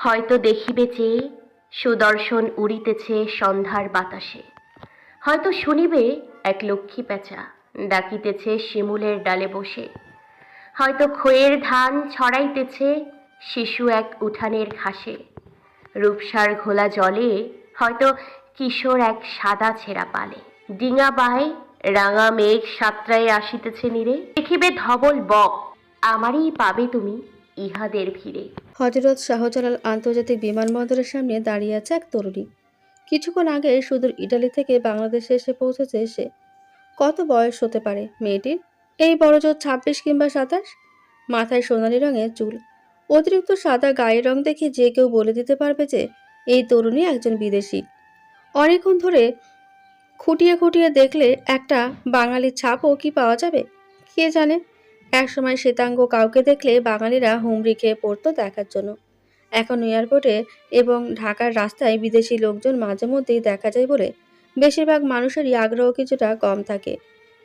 হয়তো দেখিবে যে সুদর্শন উড়িতেছে সন্ধ্যার বাতাসে। হয়তো শুনিবে এক লক্ষ্মী পেঁচা ডাকিতেছে শিমুলের ডালে বসে। হয়তো খয়ের ধান ছড়াইতেছে শিশু এক উঠানের ঘাসে। রূপসার ঘোলা জলে হয়তো কিশোর এক সাদা ছেঁড়া পালে। ডিঙা বাহে রাঙা মেঘ সাতটায় আসিতেছে নিরে। দেখিবে ধবল বক, আমারই পাবে তুমি ইহাদের ভিড়ে। হজরত শাহজালাল আন্তর্জাতিক বিমানবন্দরের সামনে দাঁড়িয়ে আছে এক তরুণী। কিছুক্ষণ আগে সুদূর ইটালি থেকে বাংলাদেশে এসে পৌঁছেছে সে। কত বয়স হতে পারে মেয়েটির? এই বড়জোর ছাব্বিশ কিংবা সাতাশ? মাথায় সোনালি রঙের চুল। অতিরিক্ত সাদা গায়ের রং দেখে যে কেউ বলে দিতে পারবে যে, এই তরুণী একজন বিদেশি। অনেকক্ষণ ধরে খুঁটিয়ে খুঁটিয়ে দেখলে একটা বাঙালির ছাপও কি পাওয়া যাবে? কে জানে? একসময় শ্বেতাঙ্গ কাউকে দেখলে বাঙালিরা হুমড়ি খেয়ে পড়তো দেখার জন্য। এখন এয়ারপোর্টে এবং ঢাকার রাস্তায় বিদেশি লোকজন মাঝে মধ্যেই দেখা যায় বলে বেশিরভাগ মানুষেরই আগ্রহ কিছুটা কম থাকে।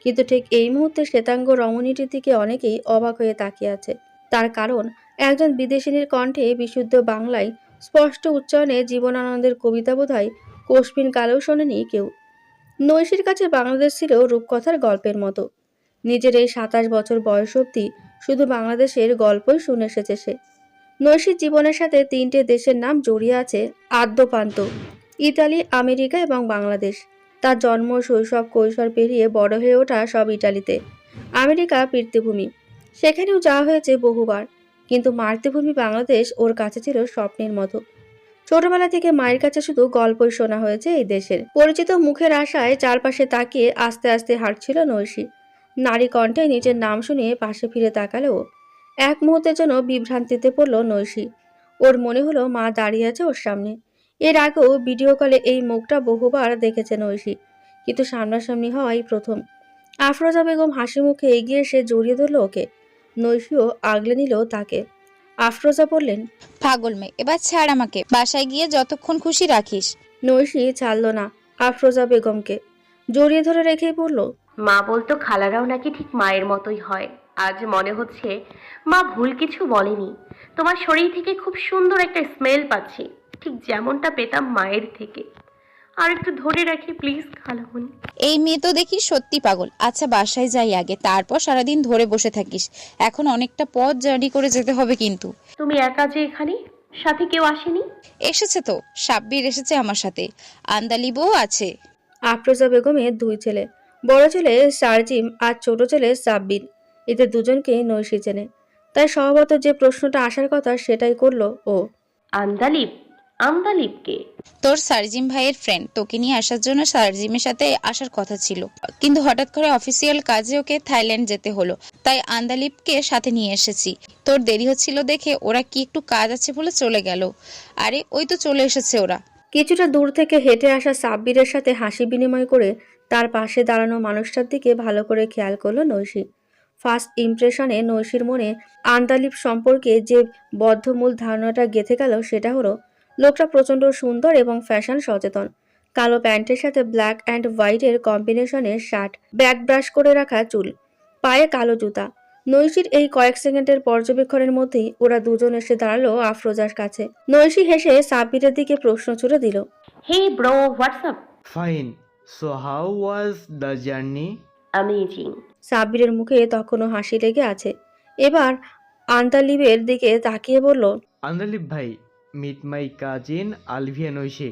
কিন্তু ঠিক এই মুহূর্তে শ্বেতাঙ্গ রমণীটির দিকে অনেকেই অবাক হয়ে তাকিয়ে আছে। তার কারণ, একজন বিদেশিনীর কণ্ঠে বিশুদ্ধ বাংলায় স্পষ্ট উচ্চারণে জীবনানন্দের কবিতা বোধহয় কোশপিন কালেও শোনেনি কেউ। নৈশীর কাছে বাংলাদেশ ছিল রূপকথার গল্পের মতো। নিজের এই সাতাশ বছর বয়স অবধি শুধু বাংলাদেশের গল্পই শুনে এসেছে সে। নৈশীর জীবনের সাথে তিনটে দেশের নাম জড়িয়ে আছে আদ্যপান্ত, ইতালি, আমেরিকা এবং বাংলাদেশ। তার জন্ম, শৈশব, কৈশোর পেরিয়ে বড় হয়ে ওঠা সব ইটালিতে আমেরিকা পীর্তিভূমি সেখানেও যাওয়া হয়েছে বহুবার, কিন্তু মাতৃভূমি বাংলাদেশ ওর কাছে ছিল স্বপ্নের মতো। ছোটবেলা থেকে মায়ের কাছে শুধু গল্পই শোনা হয়েছে এই দেশের। পরিচিত মুখের আশায় চারপাশে তাকিয়ে আস্তে আস্তে হাঁটছিল নৈশী। নারী কণ্ঠে নিজের নাম শুনিয়ে পাশে ফিরে তাকালেও এক মুহূর্তের জন্য বিভ্রান্তিতে পড়ল নৈশী। ওর মনে হলো মা দাঁড়িয়ে আছে ওর সামনে। এর আগেও ভিডিও কলে এই মুখটা বহুবার দেখেছে নৈশী কিন্তু সামনাসামনি হওয়াই প্রথম। আফরোজা বেগম হাসি মুখে এগিয়ে এসে জড়িয়ে ধরল ওকে। নৈশীও আগলে নিল তাকে। আফরোজা বললেন পাগল মেয়ে এবার ছাড় আমাকে। বাসায় গিয়ে যতক্ষণ খুশি রাখিস। নৈশী ছাড়ল না আফরোজা বেগমকে। জড়িয়ে ধরে রেখেই বলল মা বলতো খালারাও নাকি ঠিক মায়ের মতোই হয়। আজ মনে হচ্ছে মা ভুল কিছু বলেনি। তোমার শরীর থেকে খুব সুন্দর একটা স্মেল পাচ্ছি। ঠিক যেমনটা পেতাম মায়ের থেকে। আর একটু ধরে রাখি প্লিজ খালামণি এই মেয়ে তো দেখি সত্যি পাগল। আচ্ছা বাসায় যাই আগে। তারপর সারাদিন ধরে বসে থাকিস। এখন অনেকটা পথ জার্নি করে যেতে হবে কিন্তু। তুমি একা যে এখানে? সাথে কেউ আসেনি? এসেছে তো। সাব্বির এসেছে আমার সাথে। আন্দালিবও আছে। আফরোজা বেগমের দুই ছেলে। বড় ছেলে সার্জিম আর ছোট ছেলে সাব্বির। এদের দুজনকে নৈশী চেনে। তাই স্বভাবত যে প্রশ্নটা আসার কথা সেটাই করল ও। আন্দালিব আন্দালিবকে। তোর সার্জিম ভাইয়ের ফ্রেন্ড তোকে নিয়ে আসার জন্য সার্জিমের সাথে আসার কথা ছিল। কিন্তু হঠাৎ করে অফিসিয়াল কাজে ওকে থাইল্যান্ড যেতে হলো। তাই আন্দালিপকে সাথে নিয়ে এসেছি। তোর দেরি হচ্ছিল দেখে ওরা কি একটু কাজ আছে বলে চলে গেল। আরে ওই তো চলে এসেছে ওরা। কিছুটা দূর থেকে হেঁটে আসা সাব্বিরের সাথে হাসি বিনিময় করে তার পাশে দাঁড়ানো মানুষটার দিকে ভালো করে খেয়াল করল নৈশী। ফার্স্ট ইমপ্রেশনে নৈশীর মনে আন্দালিপ সম্পর্কে যে বদ্ধমূল ধারণাটা গেঁথে গেল সেটা হলো লোকটা প্রচণ্ড সুন্দর এবং ফ্যাশন সচেতন। কালো প্যান্টের সাথে ব্ল্যাক অ্যান্ড হোয়াইটের কম্বিনেশনের শার্ট ব্যাক ব্রাশ করে রাখা চুল পায়ে কালো জুতা। নৈশীর এই কয়েক সেকেন্ডের পর্যবেক্ষণের মধ্যেই ওরা দুজন এসে দাঁড়াল আফরোজার কাছে। নৈশী হেসে সাব্বিরের দিকে প্রশ্ন ছুড়ে দিল। Hey bro what's up Fine. So, how was the journey? Amazing সাব্বিরের মুখে তখনও হাসি লেগে আছে। এবার আন্তালিবের দিকে তাকিয়ে বলল আন্দালিব ভাই মিট মাই কাজিন আলভিয়া নৈশে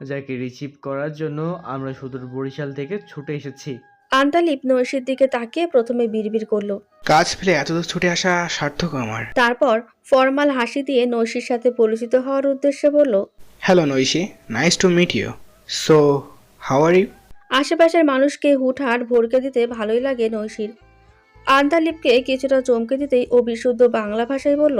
যাকে রিসিভ করার জন্য আমরা সুদূর বরিশাল থেকে ছুটে এসেছি। আন্তালিব নৈশীর দিকে তাকিয়ে প্রথমে বিড়বিড় করল। কাজ ফেলে এতদূর ছুটে আসা সার্থক আমার। তারপর ফর্মাল হাসি দিয়ে নৈশীর সাথে পরিচিত হওয়ার উদ্দেশ্যে বলল hello নৈশি nice to meet you so how are you আশেপাশের মানুষকে হুটহাট ভরকে দিতে ভালোই লাগে নৈশীর। আন্তালিবকে কিছুটা চমকে দিতেই ও বিশুদ্ধ বাংলা ভাষায় বলল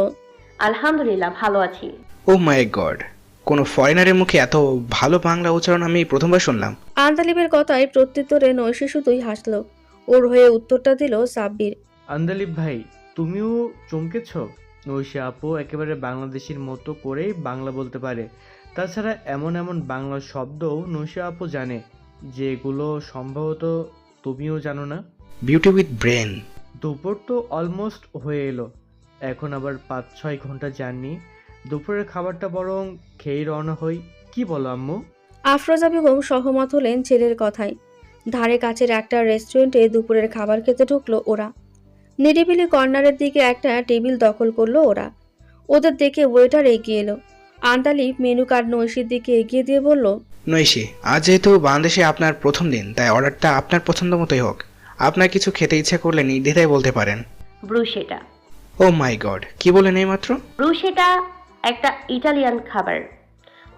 আলহামদুলিল্লাহ ভালো আছি। ও মাই গড কোনো ফরেনারের মুখে এত ভালো বাংলা উচ্চারণ আমি প্রথমবার শুনলাম। আন্তালিবের কথায় প্রত্যুত্তরে নৈশী শুধুই হাসল। ওর হয়ে উত্তরটা দিল সাব্বির। আন্দালিব ভাই তুমিও চমকেছ? নৈশে আপু একেবারে বাংলাদেশের মতো করেই বাংলা বলতে পারে। তাছাড়া এমন এমন বাংলা শব্দও নৈশা আপু জানে। যেগুলো সম্ভবত তুমিও জানো না। বিউটি উইথ ব্রেন দুপুর তো অলমোস্ট হয়ে এলো। এখন আবার পাঁচ ছয় ঘণ্টা জার্নি। দুপুরের খাবারটা বরং খেয়েই রওনা হই। কি বলো আম্মু? আফরোজা বেগম সহমত হলেন ছেলের কথায়। ধারে কাছের একটা রেস্টুরেন্টে দুপুরের খাবার খেতে ঢুকলো ওরা। নিরিবিলি কর্নারের দিকে একটা টেবিল দখল করল ওরা। ওদের দেখে ওয়েটার এগিয়ে এলো। আন্দালিপ মেনু কার্ড নৈশির দিকে এগিয়ে দিয়ে বলল নৈশি আজ যেহেতু বাংলাদেশে আপনার প্রথম দিন তাই অর্ডারটা আপনার পছন্দ মতোই হোক। আপনার কিছু খেতে ইচ্ছে করলে নির্দ্বিধায় বলতে পারেন। ব্রুশেটা। ও মাই গড কি বলেন এই মাত্র ব্রুশেটা একটা ইটালিয়ান খাবার।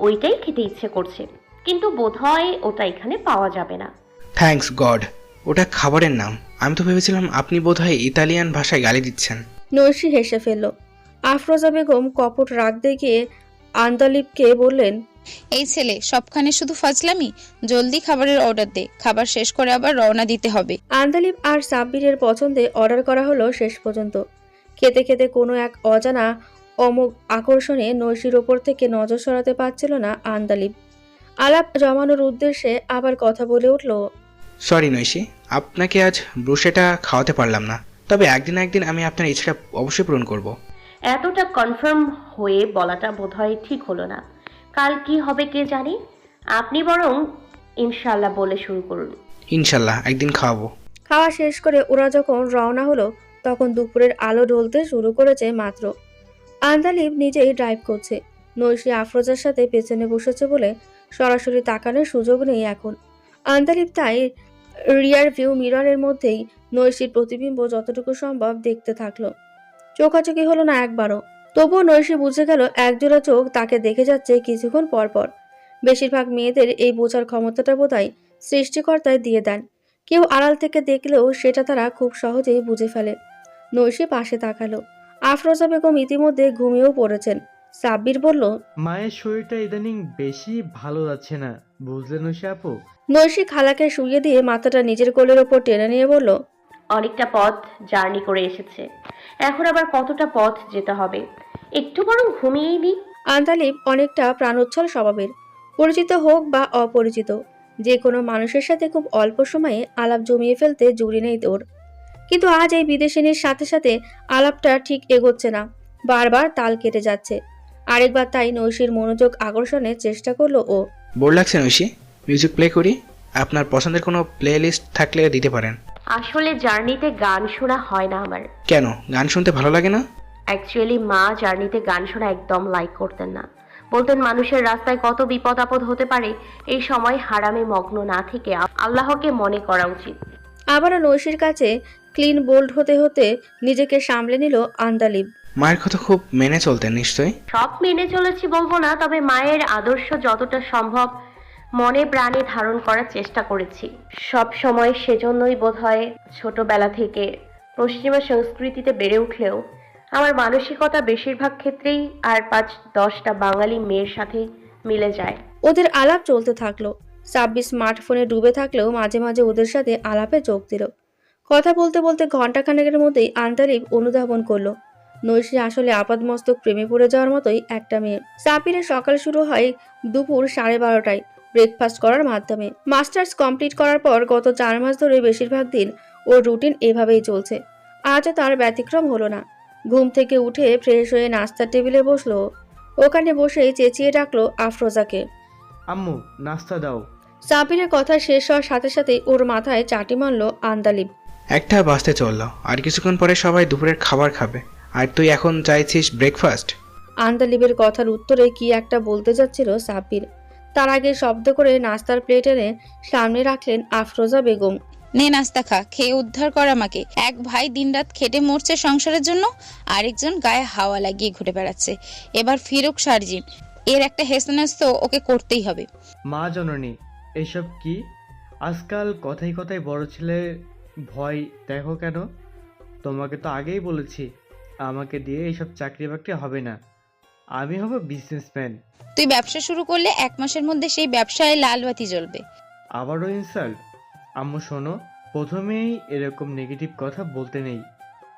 ওইটাই খেতে ইচ্ছে করছে কিন্তু বোধহয় ওটা এখানে পাওয়া যাবে না। থ্যাঙ্কস গড ওটা খাবারের নাম। আমি তো ভেবেছিলাম আপনি বোধহয় ইতালিয়ান ভাষায় গালি দিচ্ছেন। নৈশি হেসে ফেলল। আফরোজা বেগম কপট রাগ দেখিয়ে আন্দালিপকে বললেন এই ছেলে সবখানে শুধু ফাজলামি? জলদি খাবারের অর্ডার দে। খাবার শেষ করে আবার রওনা দিতে হবে। আন্দালিব আর সাব্বিরের পছন্দে অর্ডার করা হলো শেষ পর্যন্ত। খেতে খেতে কোনো এক অজানা অমোঘ আকর্ষণে নৈশির ওপর থেকে নজর সরাতে পারছিল না আন্দালিব। আলাপ জমানোর উদ্দেশ্যে আবার কথা বলে উঠল সরি নৈশি আপনাকে আজ ব্রুশেটা খাওয়াতে পারলাম না। তবে একদিন একদিন আমি আপনার ইচ্ছাটা অবশ্যই পূরণ করব। এতটা কনফার্ম হয়ে বলাটা বোধহয় ঠিক হলো না। কাল কি হবে কে জানি? আপনি বরং ইনশাল্লাহ বলে শুরু করুন। ইনশাল্লাহ একদিন খাওয়াবো। খাওয়া শেষ করে ওরা যখন রওনা হলো তখন দুপুরের আলো ঢলতে শুরু করেছে মাত্র। আন্দালিব নিজেই ড্রাইভ করছে। নৈশী আফরোজার সাথে পেছনে বসেছে বলে সরাসরি তাকানোর সুযোগ নেই এখন। আন্দালিব তাই রিয়ার ভিউ মিররের মধ্যেই নৈশীর প্রতিবিম্ব যতটুকু সম্ভব দেখতে থাকল। চোখাচোখি হলো না একবারও। তবুও নৈশী বুঝে গেল একজোড়া চোখ তাকে দেখে যাচ্ছে কিছুক্ষণ পর পর বেশিরভাগ মেয়েদের এই বোঝার ক্ষমতাটা বোধহয় সৃষ্টিকর্তায় দিয়ে দেন। কেউ আড়াল থেকে দেখলেও সেটা তারা খুব সহজেই বুঝে ফেলে। নৈশী পাশে তাকালো। আফরোজা বেগম ইতিমধ্যে ঘুমিয়েও পড়েছেন। সাব্বির বলল মায়ের শরীরটা ইদানিং বেশি ভালো যাচ্ছে না বুঝলেন ঐশী আপু? নৈশী খালাকে শুয়ে দিয়ে মাথাটা নিজের কোলের ওপর টেনে নিয়ে বলল অনেকটা পথ জার্নি করে এসেছে। এখন আবার কতটা পথ যেতে হবে? একটু বরং ঘুমিয়েই নিই আন্দালিব অনেকটা প্রাণোচ্ছল স্বভাবের। পরিচিত হোক বা অপরিচিত যে কোনো মানুষের সাথে খুব অল্প সময়ে আলাপ জমিয়ে ফেলতে জুড়ি নেই তোর। কিন্তু আজ এই বিদেশিনীর সাথে সাথে আলাপটা ঠিক এগোচ্ছে না বারবার তাল কেটে যাচ্ছে। আরেকবার তাই নৈশীর মনোযোগ আকর্ষণের চেষ্টা করল ও। বোর লাগছে নৈশি মিউজিক প্লে করি। আপনার পছন্দের কোনো প্লে লিস্ট থাকলে দিতে পারেন। আসলে জার্নিতে গান শোনা হয় না আমার। কেন? গান শুনতে ভালো লাগে না? অ্যাকচুয়ালি মা জার্নিতে গান শোনা একদম লাইক করতেন না। বলতেন মানুষের রাস্তায় কত বিপদ আপদ হতে পারে এই সময় হারামে মগ্ন না থেকে আল্লাহকে মনে করা উচিত। আবারও নৈশীর কাছে ক্লিন বোল্ড হতে হতে নিজেকে সামলে নিল আন্দালিব। মায়ের কথা খুব মেনে চলতেন নিশ্চয়ই? সব মেনে চলেছি বলব না তবে মায়ের আদর্শ যতটা সম্ভব মনে প্রাণে ধারণ করার চেষ্টা করেছি। সব সময় সেজন্যই বোধহয় ছোটবেলা থেকে পশ্চিমা সংস্কৃতিতে বেড়ে উঠলেও আমার মানসিকতা বেশিরভাগ ক্ষেত্রেই আর পাঁচ দশটা বাঙালি মেয়ের সাথে মিলে যায়। ওদের আলাপ চলতে থাকল। সাব্বির স্মার্টফোনে ডুবে থাকলেও মাঝে মাঝে ওদের সাথে আলাপে যোগ দিল। কথা বলতে বলতে ঘন্টাখানেকের মধ্যেই আন্তারিক অনুধাবন করল। নৈশী আসলে আপাদমস্তক প্রেমে পড়ে যাওয়ার মতোই একটা মেয়ে। সাপিরের সকাল শুরু হয় দুপুর সাড়ে বারোটায় ব্রেকফাস্ট করার মাধ্যমে। মাস্টার্স কমপ্লিট করার পর গত চার মাস ধরে বেশিরভাগ দিন ওর রুটিন এভাবেই চলছে। আজও তার ব্যতিক্রম হলো না। ঘুম থেকে উঠে ফ্রেশ হয়ে নাস্তার টেবিলে বসল। ওখানে বসেই চেঁচিয়ে ডাকলো আফরোজাকে। আম্মু নাস্তা দাও। সাবিরের কথা শেষ হওয়ার সাথে সাথেই ওর মাথায় চাটি মারল আন্দালিব। একটা বাসতে চলল আর কিছুক্ষণ পরে সবাই দুপুরের খাবার খাবে। আর তুই এখন চাইছিস ব্রেকফাস্ট আন্দালিবের কথার উত্তরে কি একটা বলতে যাচ্ছিল সাব্বির। তার আগে শব্দ করে নাস্তার প্লেট এনে সামনে রাখলেন আফরোজা বেগম। নে নাস্তা খা খেয়ে উদ্ধার কর আমাকে। এক ভাই দিনরাত খেটে মরছে সংসারের জন্য আরেকজন গায়ে হাওয়া লাগিয়ে ঘুরে বেড়াচ্ছে। এবার ফিরুক সার্জিম এর একটা হেসনাস তো ওকে করতেই হবে। মা জননী এসব কি? আজকাল কথাই কথায় বড় ছেলে ভয় দেখো কেন? তোমাকে তো আগেই বলেছি আমাকে দিয়ে এইসব চাকরি বাকরি হবে না। আমি হব বিজনেসম্যান তুই ব্যবসা শুরু করলে এক মাসের মধ্যে সেই ব্যবসায় লাল বাতি জ্বলবে। আবারও ইনসাল্ট আম্মু শোনো, প্রথমেই এরকম নেগেটিভ কথা বলতে নেই।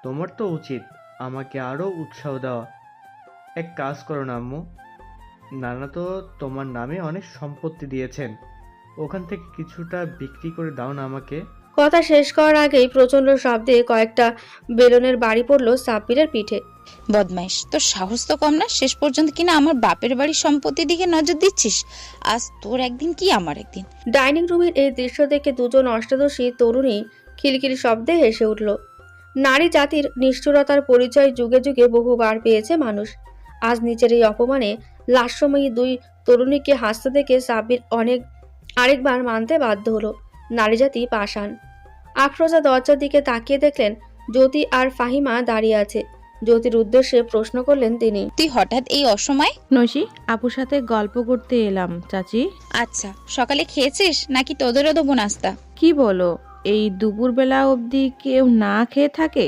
তোমার তো উচিত আমাকে আরও উৎসাহ দেওয়া। এক কাজ করো না আম্মু। নানা তো তোমার নামে অনেক সম্পত্তি দিয়েছেন। ওখান থেকে কিছুটা বিক্রি করে দাও না আমাকে। কথা শেষ করার আগেই প্রচণ্ড শব্দে কয়েকটা বেলুনের বাড়ি পড়ল সাব্বিরের পিঠে। বদমাইশ। তোর সাহস তো কম না, শেষ পর্যন্ত কিনা আমার বাপের বাড়ির সম্পত্তির দিকে নজর দিচ্ছিস? আজ তোর একদিন কি আমার একদিন? ডাইনিং রুমের এই দৃশ্য দেখে দুজন অষ্টাদশী তরুণী খিলখিলি শব্দে হেসে উঠল। নারী জাতির নিষ্ঠুরতার পরিচয় যুগে যুগে বহুবার পেয়েছে মানুষ। আজ নিজের এই অপমানে লাস্যময়ী দুই তরুণীকে হাসতে দেখে সাব্বির অনেক, আরেকবার মানতে বাধ্য হলো। নারী জাতি পাষাণ। আফরোজা দরজার দিকে তাকিয়ে দেখলেন, জ্যোতি আর ফাহিমা দাঁড়িয়ে আছে। জ্যোতির উদ্দেশ্যে প্রশ্ন করলেন তিনি। তুই হঠাৎ এই অসময়? নৈশি আপুর সাথে গল্প করতে এলাম চাচি। আচ্ছা সকালে খেয়েছিস নাকি তোদেরও দেবো নাস্তা? কি বলো এই দুপুরবেলা অবধি কেউ না খেয়ে থাকে?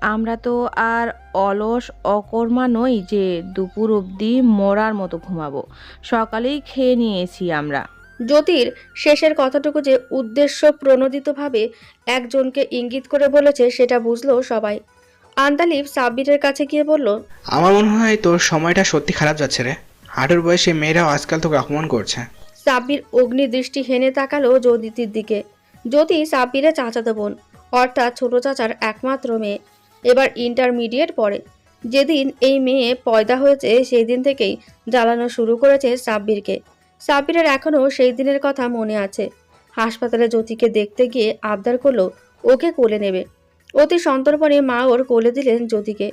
আমরা তো আর অলস অকর্মা নই যে দুপুর অবধি মরার মতো ঘুমাবো। সকালেই খেয়ে নিয়েছি আমরা। জ্যোতির শেষের কথাটুকু যে উদ্দেশ্য প্রণোদিতভাবে একজনকে ইঙ্গিত করে বলেছে সেটা বুঝলো সবাই। আন্দালিব সাব্বিরের কাছে গিয়ে বলল আমার মনে হয় তোর সময়টা সত্যি খারাপ যাচ্ছে রে। হাঁটুর বয়সে মেয়েরাও আজকাল তোকে অপমান করছে। সাব্বির অগ্নি দৃষ্টি হেনে তাকালো জ্যোতির দিকে। জ্যোতি সাব্বিরের চাচাতো বোন অর্থাৎ ছোট চাচার একমাত্র মেয়ে। এবার ইন্টারমিডিয়েট পড়ে। যেদিন এই মেয়ে পয়দা হয়েছে সেই দিন থেকেই জ্বালানো শুরু করেছে সাব্বিরকে। সাব্বিরের এখনও সেই দিনের কথা মনে আছে। হাসপাতালে জ্যোতিকে দেখতে গিয়ে আবদার করল ওকে কোলে নেবে। অতি সন্তর্পণে মা ওর কোলে দিলেন জ্যোতিকে।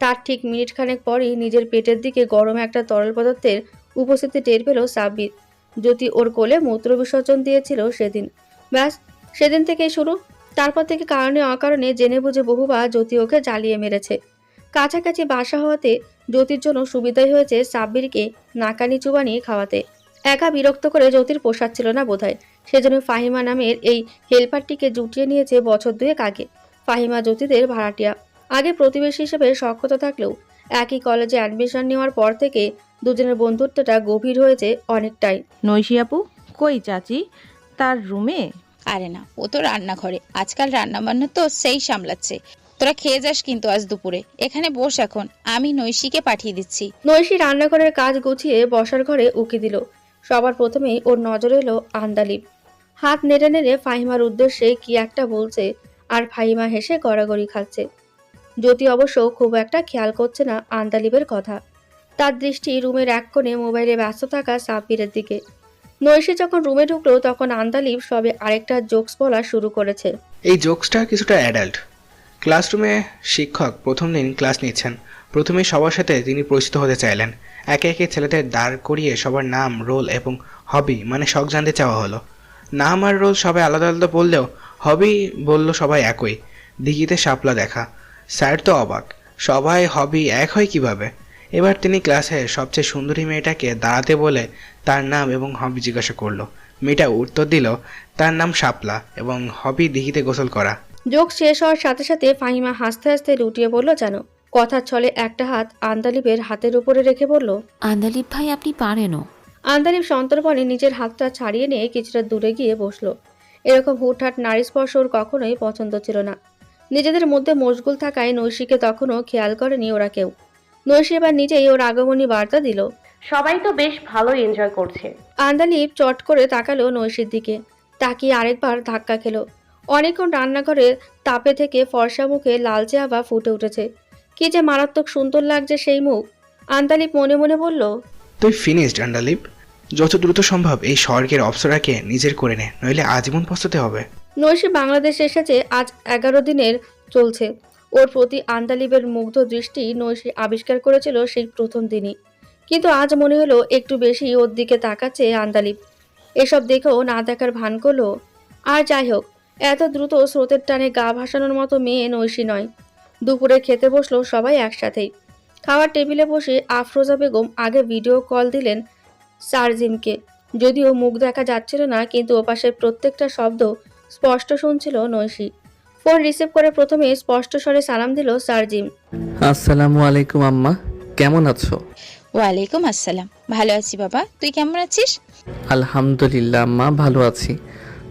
তার ঠিক মিনিট খানেক পরই নিজের পেটের দিকে গরম একটা তরল পদার্থের উপস্থিতি টের পেল সাব্বির। জ্যোতি ওর কোলে মূত্র বিসর্জন দিয়েছিল সেদিন। ব্যাস, সেদিন থেকেই শুরু। তারপর থেকে কারণে অকারণে জেনে বুঝে বহুবার জ্যোতি ওকে জ্বালিয়ে মেরেছে। কাছাকাছি বাসা হওয়াতে জ্যোতির জন্য সুবিধাই হয়েছে সাব্বিরকে নাকানি চুবানি খাওয়াতে। একা বিরক্ত করে জ্যোতির পোষাচ্ছিল না বোধহয়। সেজন্য ফাহিমা নামের এই হেল্পারটিকে জুটিয়ে নিয়েছে বছর দুয়েক আগে। ফাহিমা জ্যোতিদের ভাড়াটিয়া। আগে প্রতিবেশী হিসেবে সক্ষতা থাকলেও একই কলেজে অ্যাডমিশন নেওয়ার পর থেকে দুজনের বন্ধুত্বটা গভীর হয়েছে অনেকটাই। নৈশি আপু কই চাচি? তার রুমে আরে না ও তো রান্নাঘরে। আজকাল রান্না বান্না তো সেই সামলাচ্ছে। তোরা খেয়ে যাস কিন্তু আজ দুপুরে। এখানে বস এখন। আমি নৈশিকে পাঠিয়ে দিচ্ছি। নৈশি রান্নাঘরের কাজ গুছিয়ে বসার ঘরে উকি দিল। সবার প্রথমেই ওর নজর এলো আন্দালিব হাত নেড়ে নেড়ে ফাহিমার উদ্দেশ্যে কি একটা বলছে আর ফাহিমা হেসে গড়াগড়ি খাচ্ছে। জ্যোতি অবশ্য খুব একটা খেয়াল করছে না আন্দালিবের কথা। তার দৃষ্টি রুমের এক কোণে মোবাইলে ব্যস্ত থাকা সাব্বিরের দিকে। নৈশি যখন রুমে ঢুকলো, তখন আন্দালিব সবে আরেকটা জোকস বলা শুরু করেছে। এই জোকসটা কিছুটা অ্যাডাল্ট। ক্লাসরুমে শিক্ষক প্রথম দিন ক্লাস নিচ্ছেন। প্রথমে সবার সাথে তিনি পরিচিত হতে চাইলেন। একে একে ছেলেদের দাঁড় করিয়ে সবার নাম, রোল এবং হবি মানে শখ জানতে চাওয়া হলো। নাম আর রোল সবাই আলাদা আলাদা বললেও হবি বলল সবাই একই। দিঘিতে শাপলা দেখা। স্যার তো অবাক। সবাই হবি এক হয় কীভাবে? এবার তিনি ক্লাসে সবচেয়ে সুন্দরী মেয়েটাকে দাঁড়াতে বলে তার নাম এবং হবি জিজ্ঞাসা করল। মেয়েটা উত্তর দিল তার নাম শাপলা এবং হবি দিঘিতে গোসল করা। যোগ শেষ হওয়ার সাথে সাথে ফাহিমা হাসতে হাসতে লুটিয়ে বলল যেন কথার ছলে একটা হাত আন্দালিবের হাতের উপরে রেখে বলল আন্দালিব ভাই আপনি পারেনও। আন্দালিব সন্তর্পণে নিজের হাতটা ছাড়িয়ে নিয়ে কিছুটা দূরে গিয়ে বসল। এরকম হুটহাট নারী স্পর্শ ওর কখনোই পছন্দ ছিল না। নিজেদের মধ্যে মশগুল থাকায় নৈশীকে তখনও খেয়াল করেনি ওরা কেউ। নৈশী এবার নিজেই ওর আগমনী বার্তা দিল। সবাই তো বেশ ভালো এনজয় করছে। আন্দালিব চট করে তাকালো নৈশীর দিকে। তাকিয়ে আরেকবার ধাক্কা খেলো। অনেকক্ষণ রান্নাঘরে তাপে থেকে ফর্সা মুখে লালচে আবা ফুটে উঠেছে। কি যে মারাত্মক সুন্দর লাগছে সেই মুখ। আন্দালিপ মনে মনে বলল তুই ফিনিশড আন্ডালিপ যত দ্রুত সম্ভব এই স্বর্গের অপসরাকে নিজের করে নে, নইলে আজীবন পস্তাতে হবে। নৈশী বাংলাদেশে এসেছে, আজ এগারো দিনের চলছে। ওর প্রতি আন্দালিবের মুগ্ধ দৃষ্টি নৈশী আবিষ্কার করেছিল সেই প্রথম দিনই। কিন্তু আজ মনে হলো একটু বেশি ওর দিকে তাকাচ্ছে আন্দালিব। এসব দেখেও না দেখার ভান করল। আর যাই হোক, এত দ্রুত স্রোতের টানে গা ভাসানোর মতো মেয়ে নৈশী নয়। দুপুরে খেতে বসল সবাই একসাথেই। খাওয়ার টেবিলে বসে আফরোজা বেগম আগে ভিডিও কল দিলেন সারজিমকে যদিও মুখ দেখা যাচ্ছিল না কিন্তু ওপাশের প্রত্যেকটা শব্দ স্পষ্ট শুনছিল নৈশি। ফোন রিসিভ করে প্রথমে স্পষ্ট স্বরে সালাম দিল সার্জিম আসসালামু আলাইকুম আম্মা। কেমন আছো? ওয়ালাইকুম আসসালাম। ভালো আছি বাবা। তুই কেমন আছিস? আলহামদুলিল্লাহ আম্মা ভালো আছি।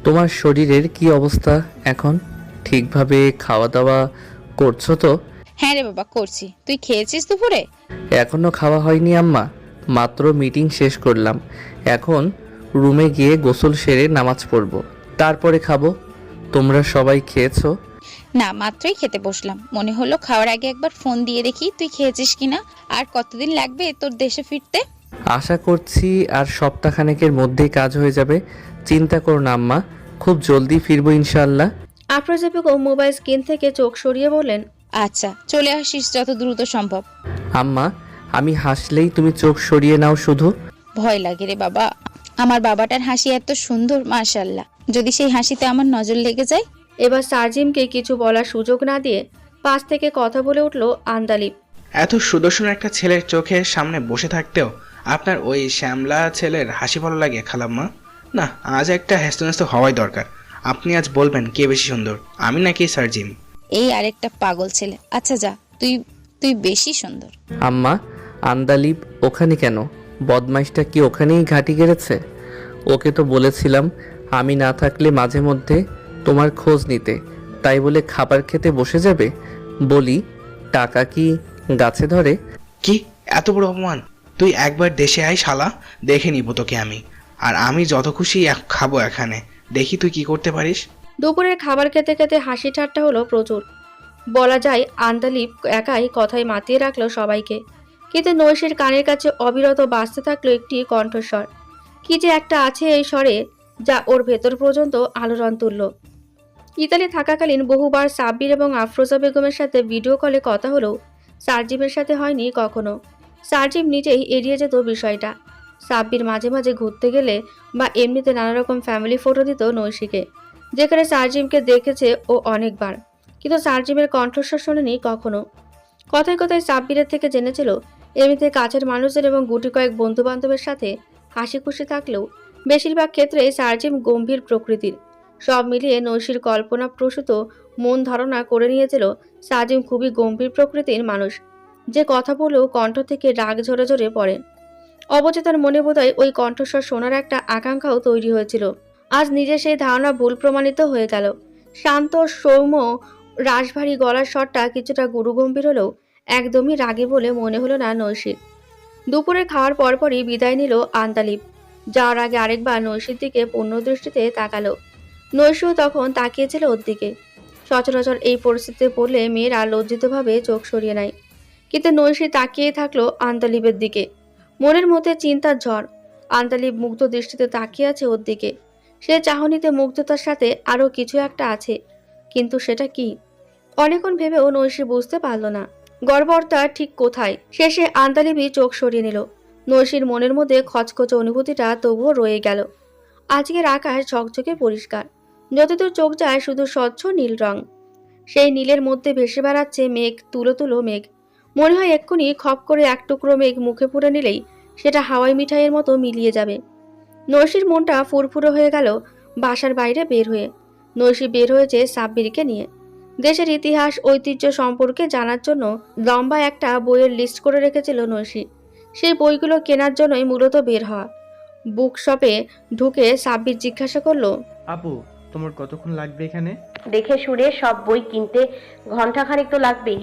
তোমার শরীরের কি অবস্থা এখন? ঠিকভাবে খাওয়া দাওয়া করছ তো? হ্যাঁ রে বাবা করছি। তুই খেয়েছিস দুপুরে? এখনও খাওয়া হয়নি আম্মা। মাত্র মিটিং শেষ করলাম। এখন রুমে গিয়ে গোসল সেরে নামাজ পড়ব। তারপরে খাব। তোমরা সবাই খেয়েছো? না মাত্রই খেতে বসলাম। মনে হলো খাওয়ার আগে একবার ফোন দিয়ে দেখি তুই খেয়েছিস কিনা। আর কতদিন লাগবে তোর দেশে ফিরতে? আশা করছি আর সপ্তাহখানেকের মধ্যেই কাজ হয়ে যাবে। চিন্তা করো না আম্মা। খুব জলদি ফিরবো ইনশাল্লাহ আফরোজা বেগম মোবাইল স্ক্রিন থেকে চোখ সরিয়ে বলেন আচ্ছা চলে আসিস যত দ্রুত সম্ভব। আম্মা আমি হাসলেই তুমি চোখ সরিয়ে নাও শুধু। ভয় লাগে রে বাবা। আমার বাবাটার হাসি এত সুন্দর মাশাল্লাহ যদি সেই হাসিতে আমার নজর লেগে যায়? এবার সার্জিমকে কিছু বলার সুযোগ না দিয়ে পাশ থেকে কথা বলে উঠল আন্দালিপ এত সুদর্শন একটা ছেলের চোখের সামনে বসে থাকতেও আপনার ওই শ্যামলা ছেলের হাসি ভালো লাগে খালাম্মা? না আজ একটা হ্যাস্ত হওয়াই দরকার। আপনি আজ বলবেন কে বেশি সুন্দর আমি নাকি সার্জিম? এই আরেকটা পাগল ছেলে। আচ্ছা যা তুই তুই বেশি সুন্দর। আম্মা আন্দালিব ওখানে কেন? বদমাইশটা কি ওখানেই ঘাঁটি গেড়েছে? ওকে তো বলেছিলাম আমি না থাকলে মাঝে মধ্যে তোমার খোঁজ নিতে। তাই বলে খাবার খেতে বসে যাবে? বলি টাকা কি গাছে ধরে? কি? এত বড় অপমান? তুই একবার দেশে আয় শালা দেখে নিব তোকে আমি। আর আমি যত খুশি এক- খাব এখানে। দেখি তুই কি করতে পারিস? দুপুরের খাবার খেতে খেতে হাসি ঠাট্টা হলো প্রচুর। বলা যায় আন্দালিপ একাই কথায় মাতিয়ে রাখল সবাইকে। কিন্তু নৈশের কানের কাছে অবিরত বাঁচতে থাকল একটি কণ্ঠস্বর। কি যে একটা আছে এই স্বরে, যা ওর ভেতর পর্যন্ত আলোড়ন তুলল। ইতালি থাকাকালীন বহুবার সাব্বির এবং আফরোজা বেগমের সাথে ভিডিও কলে কথা হলেও সার্জিমের সাথে হয়নি কখনো। সার্জিম নিজেই এড়িয়ে যেত বিষয়টা। সাব্বির মাঝে মাঝে ঘুরতে গেলে বা এমনিতে নানা রকম ফ্যামিলি ফটো দিত নৈশিকে, যেখানে সার্জিমকে দেখেছে ও অনেকবার। কিন্তু সার্জিমের কণ্ঠস্বর শোনেনি কখনো। কথায় কথায় সাব্বিরের থেকে জেনেছিল এমনিতে কাছের মানুষদের এবং গুটি কয়েক বন্ধু বান্ধবের সাথে হাসি খুশি থাকলেও বেশিরভাগ ক্ষেত্রে সার্জিম গম্ভীর প্রকৃতির। সব মিলিয়ে নৈশির কল্পনা প্রসূত, মন ধারণা করে নিয়েছিল সার্জিম খুবই গম্ভীর প্রকৃতির মানুষ। যে কথা বলেও কণ্ঠ থেকে রাগ ঝরে ঝরে পড়ে। অবচেতন মনে বোধহয় ওই কণ্ঠস্বর শোনার একটা আকাঙ্ক্ষাও তৈরি হয়েছিল। আজ নিজে সেই ধারণা ভুল প্রমাণিত হয়ে গেল। শান্ত, সৌম্য রাশভারী গলার স্বরটা কিছুটা গুরুগম্ভীর হলেও একদমই রাগে বলে মনে হলো না নৈশির দুপুরে খাওয়ার পরপরই বিদায় নিল আন্তালিপ। যাওয়ার আগে আরেকবার নৈশির দিকে পূর্ণ দৃষ্টিতে তাকালো। নৈশও তখন তাকিয়েছিল ওর দিকে। সচরাচর এই পরিস্থিতিতে পড়লে মেয়েরা লজ্জিতভাবে চোখ সরিয়ে নেয়। কিন্তু নৈশী তাকিয়ে থাকল আন্তালিপের দিকে। মনের মধ্যে চিন্তার ঝড়। আন্তালিপ মুগ্ধ দৃষ্টিতে তাকিয়ে আছে ওর দিকে। সে চাহনিতে মুগ্ধতার সাথে আরও কিছু একটা আছে। কিন্তু সেটা কি? অনেকক্ষণ ভেবেও নৈশী বুঝতে পারল না। গড়বড়টা ঠিক কোথায়? শেষে আন্তালিবি চোখ সরিয়ে নিল। নৈশীর মনের মধ্যে খচখচে অনুভূতিটা তবুও রয়ে গেল। আজকের আকাশ ঝকঝকে পরিষ্কার। যতদূর চোখ যায় শুধু স্বচ্ছ নীল রং। সেই নীলের মধ্যে ভেসে বেড়াচ্ছে মেঘ, তুলো তুলো মেঘ। মনে হয় এক্ষুনি খপ করে এক টুকরো মেঘ মুখে পুরে নিলেই সেটা হাওয়াই মিঠাইয়ের মতো মিলিয়ে যাবে। নৈশীর মনটা ফুরফুরো হয়ে গেল বাসার বাইরে বের হয়ে। নৈশী বের হয়েছে সাব্বিরকে নিয়ে। দেশের ইতিহাস ঐতিহ্য সম্পর্কে জানার জন্য লম্বা একটা বইয়ের লিস্ট করে রেখেছিল নৈশী। সেই বইগুলো কেনার জন্যই মূলত বের হওয়া। বুক শপে ঢুকে সাব্বির জিজ্ঞাসা করল আপু তোমার কতক্ষণ লাগবে এখানে? দেখে শুনে সব বই কিনতে ঘন্টাখানেক তো লাগবেই।